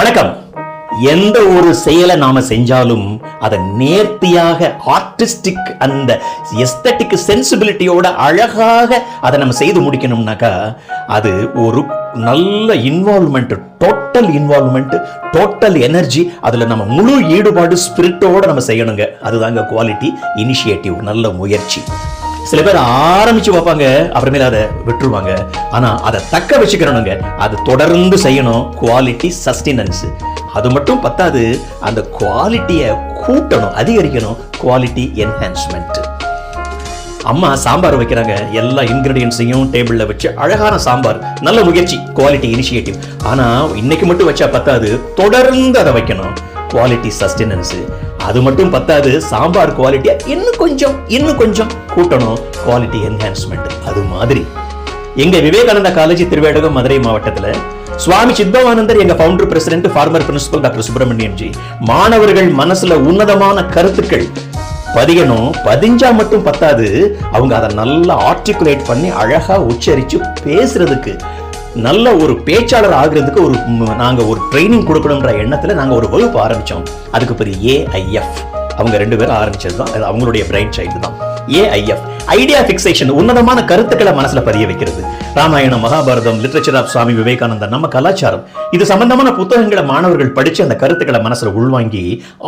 வணக்கம். எந்த ஒரு செயலை நாம செஞ்சாலும் அதை நேர்த்தியாக ஆர்டிஸ்டிக் அந்த எஸ்தட்டிக் சென்சிபிலிட்டியோட அழகாக அதை நம்ம செய்து முடிக்கணும்னாக்கா அது ஒரு நல்ல involvement total involvement total energy அதுல நம்ம முழு ஈடுபாடு ஸ்பிரிட்டோட நம்ம செய்யணுங்க. அதுதாங்க குவாலிட்டி இனிஷியேட்டிவ் நல்ல முயற்சி. சில பேர் ஆரம்பிச்சு பார்ப்பாங்க அப்புறமேல அதை விட்டுருவாங்க. ஆனா அதை தக்க வச்சுக்கிறணுங்க அது தொடர்ந்து செய்யணும். குவாலிட்டி சஸ்டினன்ஸ் அது மட்டும் பத்தாது அந்த குவாலிட்டியை கூட்டணும் அதிகரிக்கணும். குவாலிட்டி என்ஹான்ஸ்மெண்ட் அம்மா சாம்பார் வைக்கிறாங்க. எல்லா இன்கிரீடியன்ஸையும் டேபிளில் வச்சு அழகான சாம்பார். நல்ல முயற்சி குவாலிட்டி இனிஷியேட்டிவ் ஆனா இன்னைக்கு மட்டும் வச்சா பத்தாது. தொடர்ந்து அதை வைக்கணும். குவாலிட்டி சஸ்டெனன்ஸு அது மட்டும் பத்தாது. சாம்பார் குவாலிட்டியா இன்னும் கொஞ்சம் இன்னும் கொஞ்சம் கூட்டணும். குவாலிட்டி என்ஹான்ஸ்மெண்ட் அது மாதிரி. எங்க விவேகானந்தா காலேஜ் திருவேடகம் மதுரை மாவட்டத்துல சுவாமி சித்தவானந்தர் எங்க founder president former principal doctor Subramaniam ji மாணவர்கள் மனசுல உன்னதமான கருத்துக்கள் பதியணும். பதிஞ்சா மட்டும் பத்தாது. அவங்க அதை நல்லா ஆர்டிகுலேட் பண்ணி அழகா உச்சரிச்சு பேசுறதுக்கு நல்ல ஒரு பேச்சாளர் ஆகுறதுக்கு ஒரு நாங்க ஒரு ட்ரைனிங் கொடுக்கணுன்ற எண்ணத்துல நாங்க ஒரு வகுப்பு ஆரம்பிச்சோம். அதுக்கு பேர் ஏஐஎஃப் அவங்க ரெண்டு பேரும் ஆரம்பிச்சது தான் அது அவங்களுடைய பிரைன் சைல்டு தான். ஏஐஎஃப் ஐடியா ஃபிக்சேஷன் உன்னதமான கருத்துக்களை மனசுல பதிய வைக்கிறது. ராமாயணம் மகாபாரதம் லிட்ரேச்சர் ஆஃப் சுவாமி விவேகானந்தர் நம்ம கலாச்சாரம். இது சம்பந்தமான புத்தகங்களை மாணவர்கள் படிச்சு அந்த கருத்துக்களை மனசுல உள்வாங்கி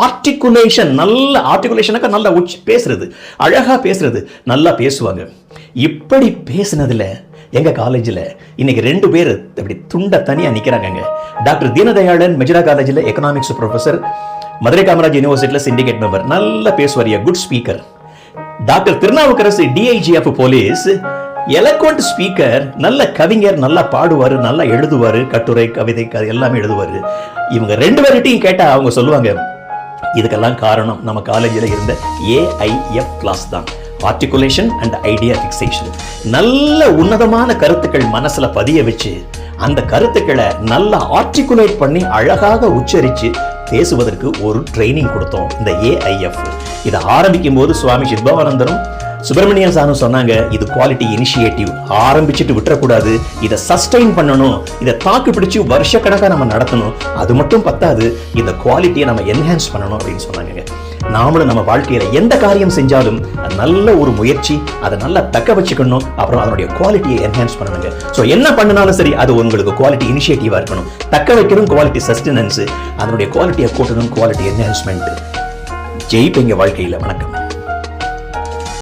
ஆர்டிகுலேஷன் நல்ல ஆர்டிகுலேஷனுக்கு நல்லா உச்சி பேசுறது அழகா பேசுறது நல்லா பேசுவாங்க. இப்படி பேசுனதுல எங்க காலேஜில் இன்னைக்கு ரெண்டு பேர் அப்படி துண்ட தனியா நிற்கிறாங்க டாக்டர் தீனதயாளன் மெஜிரா காலேஜில் எக்கனாமிக்ஸ் ப்ரொஃபஸர் மதுரை காமராஜ் யூனிவர்சிட்டியில் சிண்டிகேட் மெம்பர் நல்லா பேசுவார் good speaker doctor Thirunavukkarasu DIG of police eloquent speaker நல்ல கவிஞர் நல்லா பாடுவாரு நல்லா எழுதுவாரு கட்டுரை கவிதை க- எல்லாமே எழுதுவாரு. இவங்க ரெண்டு பேர்கிட்டையும் கேட்டா அவங்க சொல்லுவாங்க இதுக்கெல்லாம் காரணம் நம்ம காலேஜில் இருந்த ஏஐஎஃப் கிளாஸ் தான். ஆர்டிகுலேஷன் அண்ட் ஐடியா ஃபிக்ஸேஷன் நல்ல உன்னதமான கருத்துக்கள் மனசுல பதிய வச்சு அந்த கருத்துக்களை நல்லா ஆர்டிகுலேட் பண்ணி அழகாக உச்சரிச்சு பேசுவதற்கு ஒரு ட்ரைனிங் கொடுத்தோம் இந்த ஏஐஎஃப் இதை ஆரம்பிக்கும் போது சுவாமி சித்பவானந்தரும் சுப்பிரமணியன் சாரும் சொன்னாங்க இது குவாலிட்டி இனிஷியேட்டிவ் ஆரம்பிச்சுட்டு விட்டுறக்கூடாது. இதை சஸ்டெயின் பண்ணணும். இதை தாக்கு பிடிச்சு வருஷக்கணக்காக நம்ம நடத்தணும். அது மட்டும் பத்தாது. இந்த குவாலிட்டியை நம்ம என்ஹான்ஸ் பண்ணணும் அப்படின்னு சொன்னாங்க நாமளும் நம்ம வாழ்க்கையில எந்த காரியம் செஞ்சாலும் நல்ல ஒரு முயற்சி அதை நல்லா தக்க வச்சுக்கணும். அப்புறம் அதனுடைய குவாலிட்டியை என்ஹான்ஸ் பண்ணணுங்க. ஸோ என்ன பண்ணினாலும் சரி அது உங்களுக்கு குவாலிட்டி இனிஷியேட்டிவாக இருக்கணும். தக்க வைக்கணும் குவாலிட்டி சஸ்டெனன்ஸு அதனுடைய குவாலிட்டியை கூட்டணும் குவாலிட்டி என்ஹான்ஸ்மெண்ட் ஜெயிப்பீங்க வாழ்க்கையில். வணக்கம்.